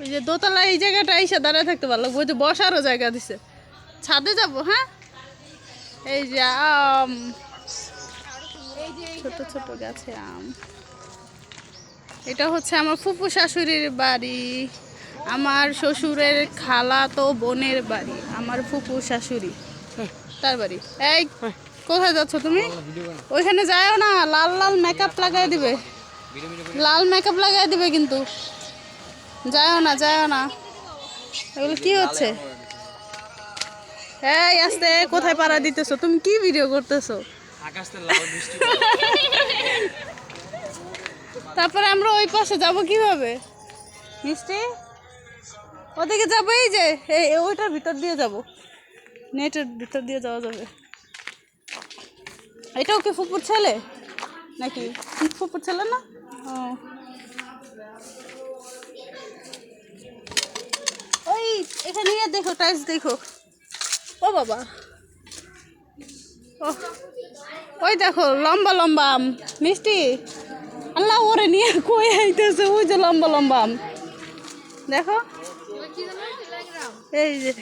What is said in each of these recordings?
ওই যে দোতলা এই জায়গাটা এসে দাঁড়ায় থাকতে পারল ওই যে বসারও জায়গা দিছে। ছাদে যাব হ্যাঁ? এই যে আম। ছোট ছোট গাছে আম। এটা হচ্ছে আমার ফুপু শাশুড়ির বাড়ি। আমার শ্বশুরের খালা তো বোনের বাড়ি। আমার ফুপু শাশুড়ি। তার বাড়ি। এই কোথায় যাচ্ছ তুমি? ওইখানে যাও না লাল লাল মেকআপ লাগাই দিবে। লাল মেকআপ লাগাই দিবে কিন্তু। যাও না যাও না। এগুলো কি হচ্ছে? এই আস্তে কোথায় পাড়া দিতেছো? তুমি কি ভিডিও করতেছো? তারপরে আমরা ওই পাশে যাব কীভাবে? মিষ্টি? ওদিকে যাব এই যে ওইটার ভিতর দিয়ে যাব। নেটের ভিতর দিয়ে যাওয়া যাবে। এটাও কি ফুপুর ছেলে? নাকি? ফুপুর ছেলে না? ও। ওই এখানে দেখো টাইলস দেখো। ও বাবা। ওই দেখো, লম্বা লম্বা আম। মিষ্টি? আল্লাহ, ওরে নিয়ে কই আইতেছে? ওই যে লম্বা লম্বা আম। দেখো। এই যে।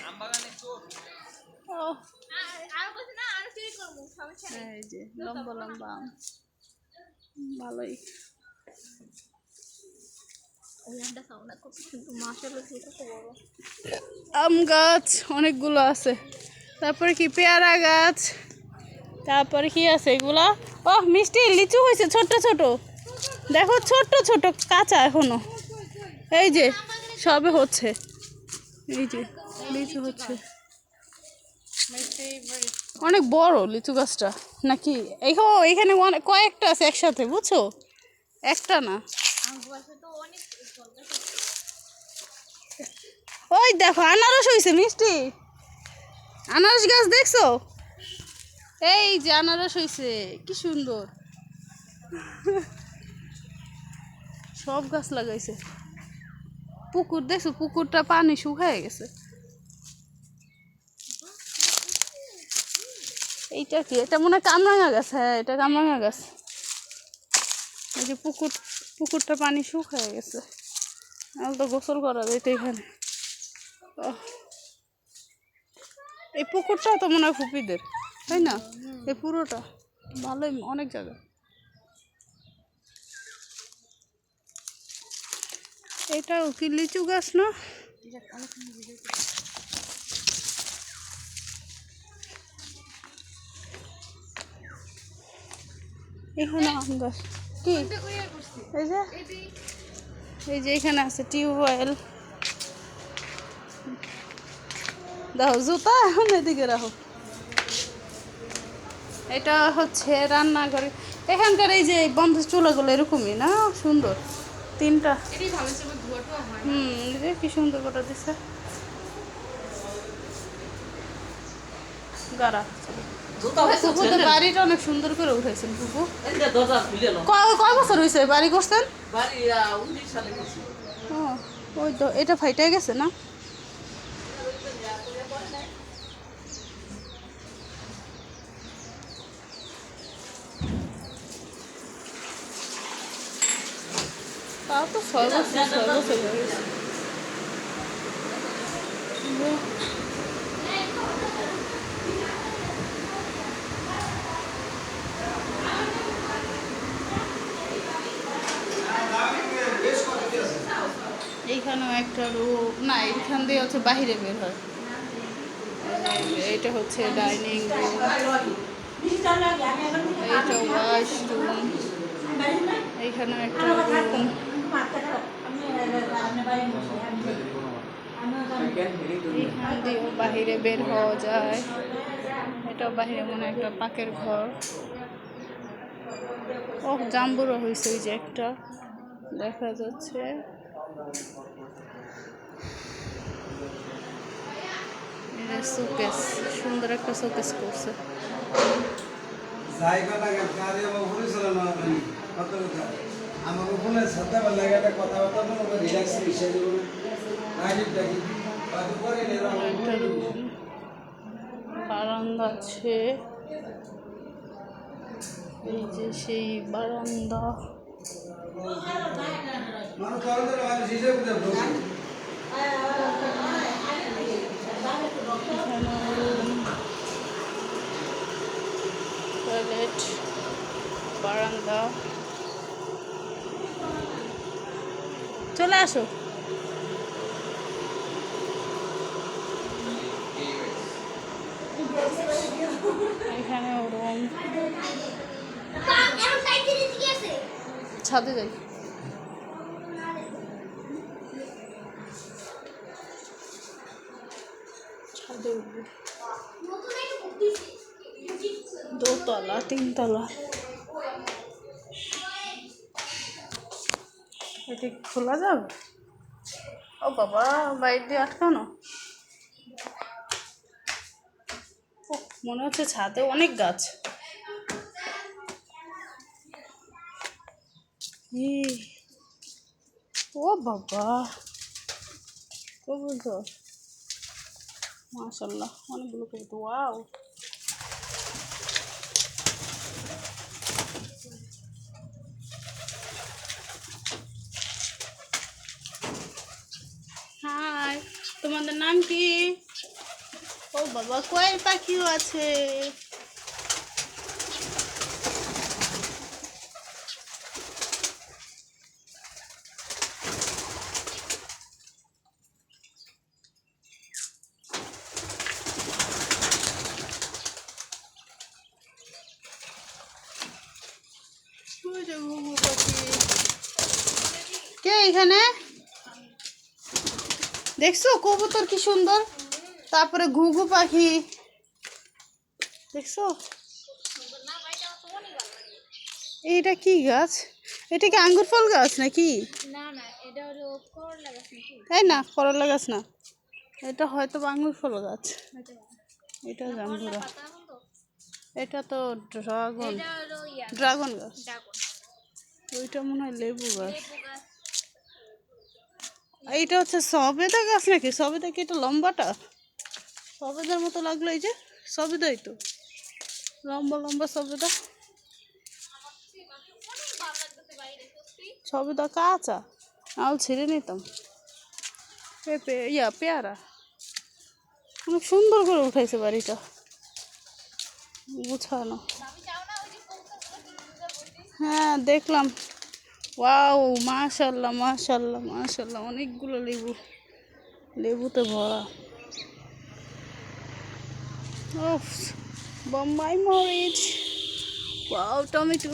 এই যে, লম্বা লম্বা আম। ভালোই। আম গাছ, অনেকগুলো আছে। তারপরে কি, পেয়ারা গাছ, তারপরে কি আছে এগুলা? ও মিষ্টি, লিচু হয়েছে ছোট ছোট দেখো ছোট ছোট কাঁচা এখনও। এই যে, সবে হচ্ছে। এই যে, লিচু হচ্ছে। অনেক বড় লিচু গাছটা। নাকি এখানে অনেক কয়েকটা আছে একসাথে, বুঝছ? একটা না। ওই দেখো, আনারস হয়েছে মিষ্টি। আনারস গাছ দেখছ? এই যে আনারস হয়েছে কি সুন্দর। সব গাছ লাগাইছে। পুকুর দেখছ, পুকুরটা পানি শুকায় গেছে। এইটা কি? এটা মনে হয় কামরাঙা গাছ হ্যাঁ এটা কামরাঙা গাছ। এই যে পুকুর পুকুরটা পানি শুকায় গেছে। নাহলে তো গোসল করা যেত এখানে। আহ। এই পুকুরটা তো মনে হয় ফুপিদের, তাই না? এই পুরোটা, ভালোই, অনেক জায়গা। এটাও কি লিচু গাছ না? এখানে আম গাছ। কি? এই যে? এই যে এখানে আছে টিউবওয়েল দেখো জুতা এখন এদিকে রাখো। এটা হচ্ছে রান্নাঘরে। এখানকার এই যে বন্ধ চুলাগুলো এরকমই না? সুন্দর। তিনটা। হুম এই যে কি সুন্দর করে দিছে। গাড়া। ফুপু তো বাড়িটা অনেক সুন্দর করে উঠেছেন ফুপু কয় বছর হয়েছে বাড়ি করছেন? ওই তো এটা ফাইটাই গেছে না? তাও তো ছয় বছর ছয় বছর হয়ে গেছে। একটা রুম না এইখান দিয়ে হচ্ছে বাহিরে বের হয়। এইটা হচ্ছে ডাইনিং রুম এইটা ওয়াশরুম এইখানেও একটা রুম এইখান দিয়েও বাহিরে বের হওয়া যায়। এটাও বাহিরে মনে একটা পাকের ঘর। ও জাম্বুরও হয়েছে ওই যে একটা। দেখা যাচ্ছে। শোকেস সুন্দর একটা শোকেস করছে। জায়গাটা কাজে ঘুরেছিল না আমি কত কথা? সাথে ভালো কথাবার্তা বলব রিল্যাক্স হিসেবে রাজীব ডাকি বাকি পরে নিলাম একটা রুম বারান্দা আছে। এই যে সেই বারান্দা। মানুষ টয়লেট বারান্দা। চলে আসো। এখানে রুম। ছাদে যাই। ছাদে উঠবো। দোতলা, তিনতলা। এটি খোলা যাবে? ও বাবা, বাইরে দিয়ে আটকানো? ও মনে হচ্ছে ছাদে অনেক গাছ। ও বাবা, কবুতর। মাশাল্লাহ অনেকগুলো কবুতর, ওয়াও। তোমাদের নাম কি? ও বাবা কোয়েল পাখিও আছে। কে এখানে? দেখছ কবুতর কি সুন্দর? তারপরে ঘুঘু পাখি। দেখছ? এইটা কি গাছ? এটা কি আঙ্গুর ফল গাছ নাকি? তাই না করলা গাছ না। এটা হয়তো আঙ্গুর ফল গাছ। এটা জাম্বুরা এটা তো ড্রাগন। ড্রাগন গাছ। ওইটা মনে হয় লেবু গাছ। এইটা হচ্ছে সবেদা গাছ নাকি? সবেদা কি এটা লম্বাটা? সবেদার মতো লাগল এই যে, সবেদাই তো। লম্বা লম্বা সবেদা। সবেদা কাঁচা। নাহলে ছিঁড়ে নিতাম। পেঁপে ইয়া, পেয়ারা। অনেক সুন্দর করে উঠাইছে বাড়িটা। গুছানো। হ্যাঁ দেখলাম। ওয়াও মাশাল্লাহ মাশাল্লাহ মাশাল্লাহ অনেকগুলো লেবু। লেবুতে ভরা। ওফ বোম্বাই মরিচ। Wow tomato.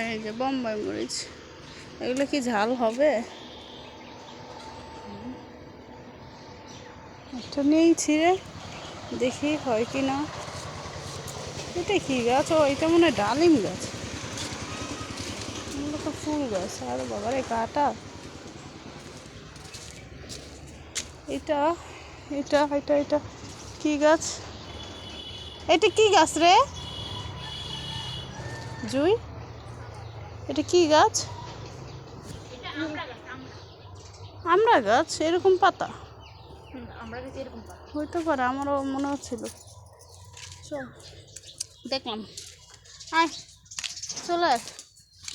এই যে বোম্বাই মরিচ। এগুলো কি ঝাল হবে। একটা নেই ছিঁড়ে। দেখি হয় কি না। এটা কি গাছ? ও, এটা মনে হয় ডালিম গাছ। এগুলো তো ফুল গাছ, আর বাবারে কাটা। এটা এটা এটা এটা, কি গাছ? এটা কি গাছ রে? জুই? এটা কি গাছ? আমরা গাছ, এরকম পাতা। হইতে পারে, আমারও মনে হচ্ছিল। চল। দেখলাম। আয়, চলে আয়।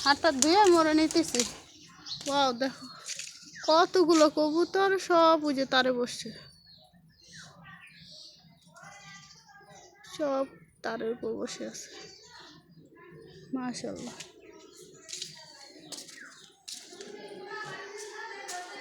হাতটা ধুয়ে মরে নিতেছি। বাও দেখো। কতগুলো কবুতর সব ওই যে তারে বসছে। সব তারের উপর বসে আছে। মাশাল্লাহ